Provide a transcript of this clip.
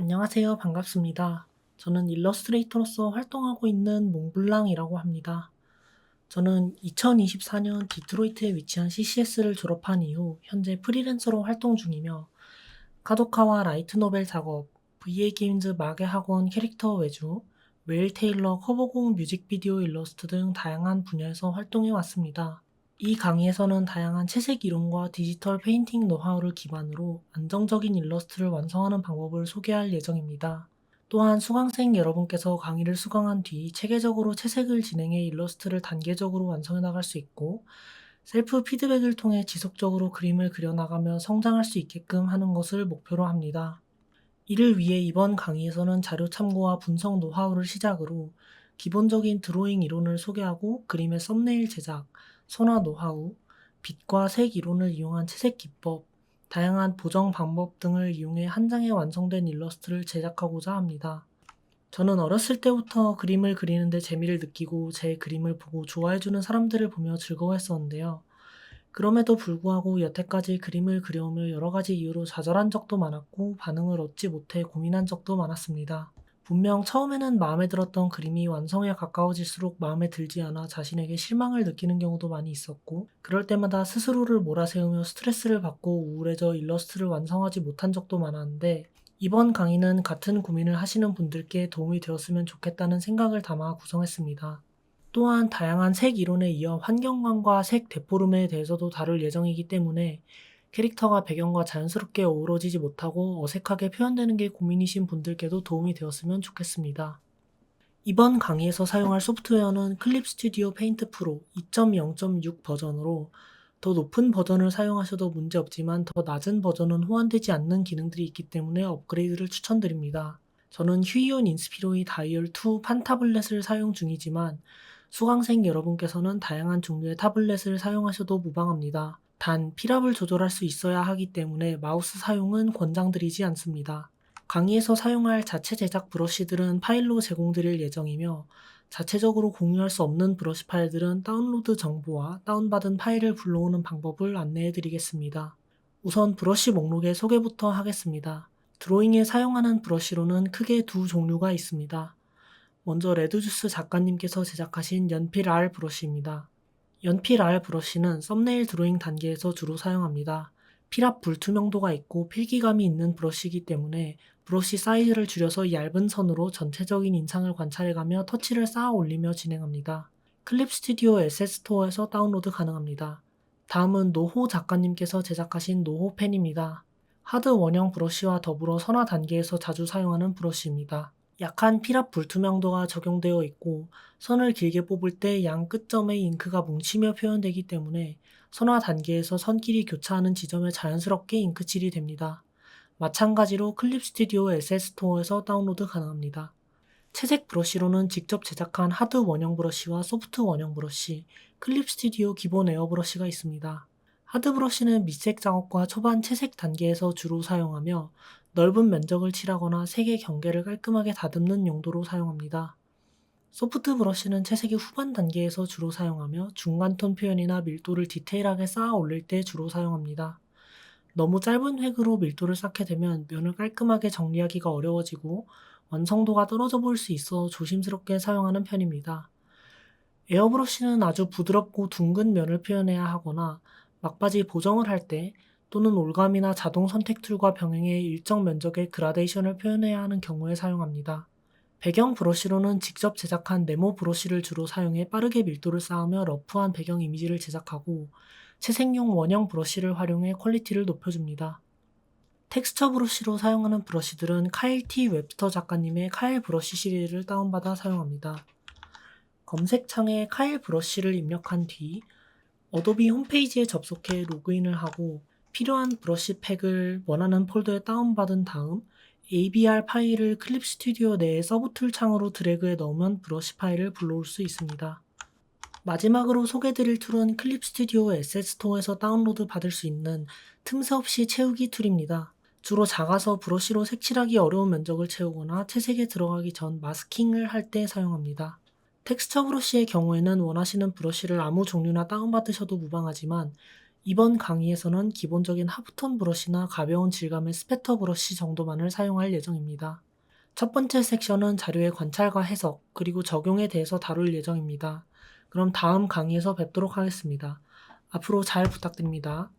안녕하세요. 반갑습니다. 저는 일러스트레이터로서 활동하고 있는 몽블랑이라고 합니다. 저는 2024년 디트로이트에 위치한 CCS를 졸업한 이후 현재 프리랜서로 활동 중이며 카도카와 라이트 노벨 작업, VA 게임즈 마개 학원 캐릭터 외주, 웨일 테일러 커버곡 뮤직비디오 일러스트 등 다양한 분야에서 활동해 왔습니다. 이 강의에서는 다양한 채색 이론과 디지털 페인팅 노하우를 기반으로 안정적인 일러스트를 완성하는 방법을 소개할 예정입니다. 또한 수강생 여러분께서 강의를 수강한 뒤 체계적으로 채색을 진행해 일러스트를 단계적으로 완성해 나갈 수 있고 셀프 피드백을 통해 지속적으로 그림을 그려나가며 성장할 수 있게끔 하는 것을 목표로 합니다. 이를 위해 이번 강의에서는 자료 참고와 분석 노하우를 시작으로 기본적인 드로잉 이론을 소개하고 그림의 썸네일 제작, 선화 노하우, 빛과 색 이론을 이용한 채색 기법, 다양한 보정 방법 등을 이용해 한 장에 완성된 일러스트를 제작하고자 합니다. 저는 어렸을 때부터 그림을 그리는데 재미를 느끼고 제 그림을 보고 좋아해주는 사람들을 보며 즐거워했었는데요. 그럼에도 불구하고 여태까지 그림을 그려오며 여러 가지 이유로 좌절한 적도 많았고 반응을 얻지 못해 고민한 적도 많았습니다. 분명 처음에는 마음에 들었던 그림이 완성에 가까워질수록 마음에 들지 않아 자신에게 실망을 느끼는 경우도 많이 있었고, 그럴 때마다 스스로를 몰아세우며 스트레스를 받고 우울해져 일러스트를 완성하지 못한 적도 많았는데, 이번 강의는 같은 고민을 하시는 분들께 도움이 되었으면 좋겠다는 생각을 담아 구성했습니다. 또한 다양한 색 이론에 이어 환경감과 색 데포름에 대해서도 다룰 예정이기 때문에 캐릭터가 배경과 자연스럽게 어우러지지 못하고 어색하게 표현되는 게 고민이신 분들께도 도움이 되었으면 좋겠습니다. 이번 강의에서 사용할 소프트웨어는 클립 스튜디오 페인트 프로 2.0.6 버전으로 더 높은 버전을 사용하셔도 문제없지만 더 낮은 버전은 호환되지 않는 기능들이 있기 때문에 업그레이드를 추천드립니다. 저는 휴이온 인스피로이 다이얼 2 판 타블렛을 사용 중이지만 수강생 여러분께서는 다양한 종류의 타블렛을 사용하셔도 무방합니다. 단, 피랍을 조절할 수 있어야 하기 때문에 마우스 사용은 권장드리지 않습니다. 강의에서 사용할 자체 제작 브러쉬들은 파일로 제공드릴 예정이며 자체적으로 공유할 수 없는 브러쉬 파일들은 다운로드 정보와 다운받은 파일을 불러오는 방법을 안내해 드리겠습니다. 우선 브러쉬 목록의 소개부터 하겠습니다. 드로잉에 사용하는 브러쉬로는 크게 두 종류가 있습니다. 먼저 레드주스 작가님께서 제작하신 연필 R 브러쉬입니다. 연필 R 브러쉬는 썸네일 드로잉 단계에서 주로 사용합니다. 필압 불투명도가 있고 필기감이 있는 브러쉬이기 때문에 브러쉬 사이즈를 줄여서 얇은 선으로 전체적인 인상을 관찰해가며 터치를 쌓아 올리며 진행합니다. 클립 스튜디오 SS 스토어에서 다운로드 가능합니다. 다음은 노호 작가님께서 제작하신 노호 펜입니다. 하드 원형 브러쉬와 더불어 선화 단계에서 자주 사용하는 브러쉬입니다. 약한 필압 불투명도가 적용되어 있고 선을 길게 뽑을 때 양 끝점에 잉크가 뭉치며 표현되기 때문에 선화 단계에서 선끼리 교차하는 지점에 자연스럽게 잉크칠이 됩니다. 마찬가지로 클립 스튜디오 SS 스토어에서 다운로드 가능합니다. 채색 브러쉬로는 직접 제작한 하드 원형 브러쉬와 소프트 원형 브러쉬, 클립 스튜디오 기본 에어 브러쉬가 있습니다. 하드 브러쉬는 밑색 작업과 초반 채색 단계에서 주로 사용하며 넓은 면적을 칠하거나 색의 경계를 깔끔하게 다듬는 용도로 사용합니다. 소프트 브러쉬는 채색의 후반 단계에서 주로 사용하며 중간 톤 표현이나 밀도를 디테일하게 쌓아 올릴 때 주로 사용합니다. 너무 짧은 획으로 밀도를 쌓게 되면 면을 깔끔하게 정리하기가 어려워지고 완성도가 떨어져 보일 수 있어 조심스럽게 사용하는 편입니다. 에어브러쉬는 아주 부드럽고 둥근 면을 표현해야 하거나 막바지 보정을 할 때 또는 올감이나 자동 선택 툴과 병행해 일정 면적의 그라데이션을 표현해야 하는 경우에 사용합니다. 배경 브러쉬로는 직접 제작한 네모 브러쉬를 주로 사용해 빠르게 밀도를 쌓으며 러프한 배경 이미지를 제작하고 채색용 원형 브러쉬를 활용해 퀄리티를 높여줍니다. 텍스처 브러쉬로 사용하는 브러쉬들은 카일 T 웹스터 작가님의 카일 브러쉬 시리즈를 다운받아 사용합니다. 검색창에 카일 브러쉬를 입력한 뒤 어도비 홈페이지에 접속해 로그인을 하고 필요한 브러쉬 팩을 원하는 폴더에 다운받은 다음 ABR 파일을 클립 스튜디오 내의 서브 툴 창으로 드래그해 넣으면 브러쉬 파일을 불러올 수 있습니다. 마지막으로 소개드릴 툴은 클립 스튜디오 에셋 스토어에서 다운로드 받을 수 있는 틈새 없이 채우기 툴입니다. 주로 작아서 브러쉬로 색칠하기 어려운 면적을 채우거나 채색에 들어가기 전 마스킹을 할 때 사용합니다. 텍스처 브러쉬의 경우에는 원하시는 브러쉬를 아무 종류나 다운받으셔도 무방하지만 이번 강의에서는 기본적인 하프톤 브러쉬나 가벼운 질감의 스패터 브러쉬 정도만을 사용할 예정입니다. 첫 번째 섹션은 자료의 관찰과 해석, 그리고 적용에 대해서 다룰 예정입니다. 그럼 다음 강의에서 뵙도록 하겠습니다. 앞으로 잘 부탁드립니다.